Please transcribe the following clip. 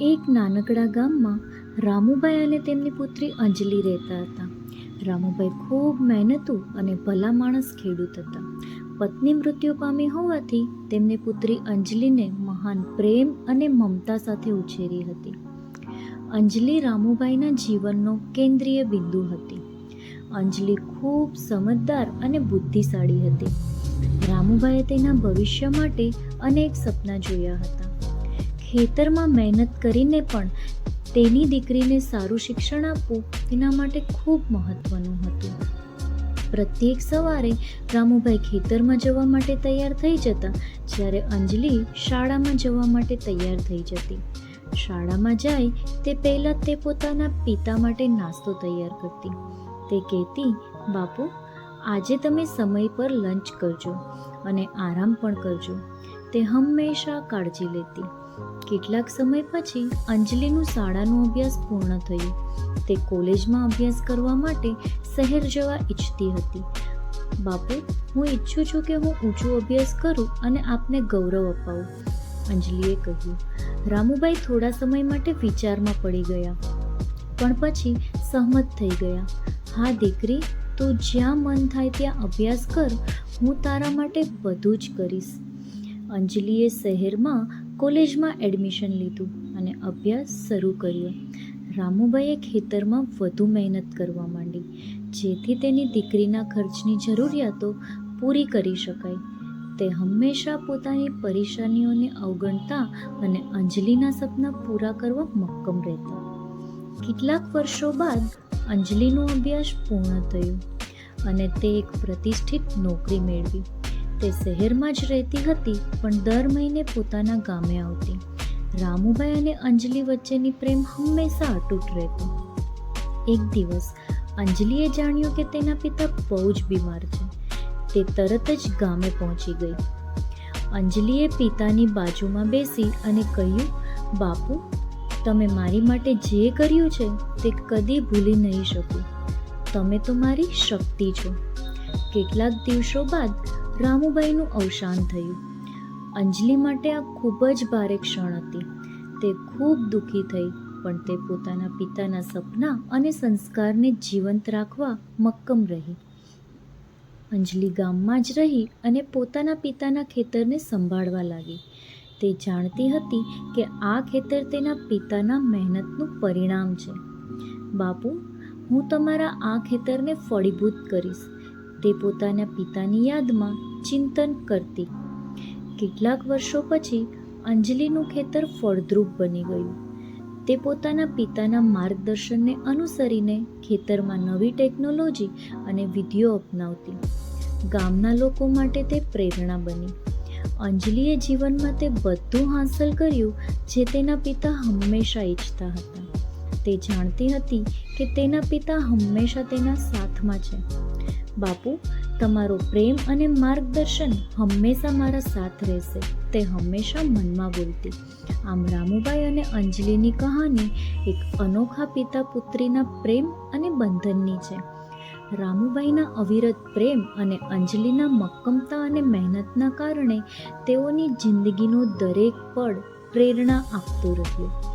એક નાનકડા ગામમાં રામુભાઈ અને તેમની પુત્રી અંજલિ રહેતા હતા. રામુભાઈ ખૂબ મહેનતુ અને ભલા માણસ ખેડૂત હતા. પત્ની મૃત્યુ પામી હોવાથી તેમની પુત્રી અંજલિને મહાન પ્રેમ અને મમતા સાથે ઉછેરી હતી. અંજલિ રામુભાઈના જીવનનો કેન્દ્રીય બિંદુ હતી. અંજલિ ખૂબ સમજદાર અને બુદ્ધિશાળી હતી. રામુભાઈએ તેના ભવિષ્ય માટે અનેક સપના જોયા હતા. ખેતરમાં મહેનત કરીને પણ તેની દીકરીને સારું શિક્ષણ આપવું તેના માટે ખૂબ મહત્વનું હતું. પ્રત્યેક સવારે રામુભાઈ ખેતરમાં જવા માટે તૈયાર થઈ જતા, જ્યારે અંજલિ શાળામાં જવા માટે તૈયાર થઈ જતી. શાળામાં જાય તે પહેલાં તે પોતાના પિતા માટે નાસ્તો તૈયાર કરતી. તે કહેતી, બાપુ, આજે તમે સમય પર લંચ કરજો અને આરામ પણ કરજો. તે હંમેશા કાળજી લેતી. કેટલાક સમય પછી અંજલિનું શાળાનો અભ્યાસ પૂર્ણ થયો. તે કોલેજમાં અભ્યાસ કરવા માટે શહેર જવા ઈચ્છતી હતી. બાપુ, હું ઈચ્છું છું કે હું ઊંચો અભ્યાસ કરું અને આપને ગૌરવ અપાવું. અંજલિએ કહ્યું. રામુભાઈ થોડા સમય માટે વિચારમાં પડી ગયા, પણ પછી સહમત થઈ ગયા. હા દીકરી, તું જ્યાં મન થાય ત્યાં અભ્યાસ કર, હું તારા માટે બધું જ કરીશ. અંજલિએ શહેરમાં કોલેજમાં એડમિશન લીધું અને અભ્યાસ શરૂ કર્યો. રામુભાઈએ ખેતરમાં વધુ મહેનત કરવા માંડી, જેથી તેની દીકરીના ખર્ચની જરૂરિયાતો પૂરી કરી શકાય. તે હંમેશા પોતાની પરેશાનીઓને અવગણતા અને અંજલિના સપના પૂરા કરવા મક્કમ રહેતા. કેટલાક વર્ષો બાદ અંજલિનો અભ્યાસ પૂર્ણ થયો અને તે એક પ્રતિષ્ઠિત નોકરી મેળવી. તે શહેરમાં જ રહેતી હતી, પણ દર મહિને પોતાના ગામે આવતી. રામુભાઈ અને અંજલિ વચ્ચેની પ્રેમ હંમેશા અતૂટ રહેતો. એક દિવસ, અંજલિએ જાણ્યું કે તેના પિતા બહુ જ બીમાર છે. તે તરત જ ગામે પહોંચી ગઈ. અંજલિએ પિતાની બાજુમાં બેસી અને કહ્યું, બાપુ, તમે મારી માટે જે કર્યું છે, તે કદી ભૂલી નહીં શકું. તમે તો મારી શક્તિ છો. કેટલાક દિવસો બાદ રામુભાઈનું અવસાન થયું. અંજલિ માટે આ ખૂબ જ ભારે ક્ષણ હતી. તે ખૂબ દુઃખી થઈ, પણ તે પોતાના પિતાના સપના અને સંસ્કારને જીવંત રાખવા મક્કમ રહી. અંજલિ ગામમાં જ રહી અને પોતાના પિતાના ખેતરને સંભાળવા લાગી. તે જાણતી હતી કે આ ખેતર તેના પિતાના મહેનતનું પરિણામ છે. બાપુ, હું તમારા આ ખેતરને ફળીભૂત કરીશ. તે પોતાના પિતાની યાદમાં ચિંતન કરતી. કેટલાક વર્ષો પછી અંજલિનું ખેતર ફળદ્રુપ બની ગયું. તે પોતાના પિતાના માર્ગદર્શનને અનુસરીને ખેતરમાં નવી ટેકનોલોજી અને વિધિઓ અપનાવતી. ગામના લોકો માટે તે પ્રેરણા બની. અંજલિએ જીવનમાં તે બધું હાંસલ કર્યું જે તેના પિતા હંમેશા ઈચ્છતા હતા. તે જાણતી હતી કે તેના પિતા હંમેશા તેના સાથમાં છે. બાપુ, તમારો પ્રેમ અને માર્ગદર્શન હંમેશા મારા સાથ રહેશે, તે હંમેશા મનમાં બોલતી. આમ રામુભાઈ અને અંજલિની કહાની એક અનોખા પિતા પુત્રીના પ્રેમ અને બંધનની છે. રામુબાઈના અવિરત પ્રેમ અને અંજલિના મક્કમતા અને મહેનતના કારણે તેઓની જિંદગીનો દરેક પળ પ્રેરણા આપતો રહ્યો.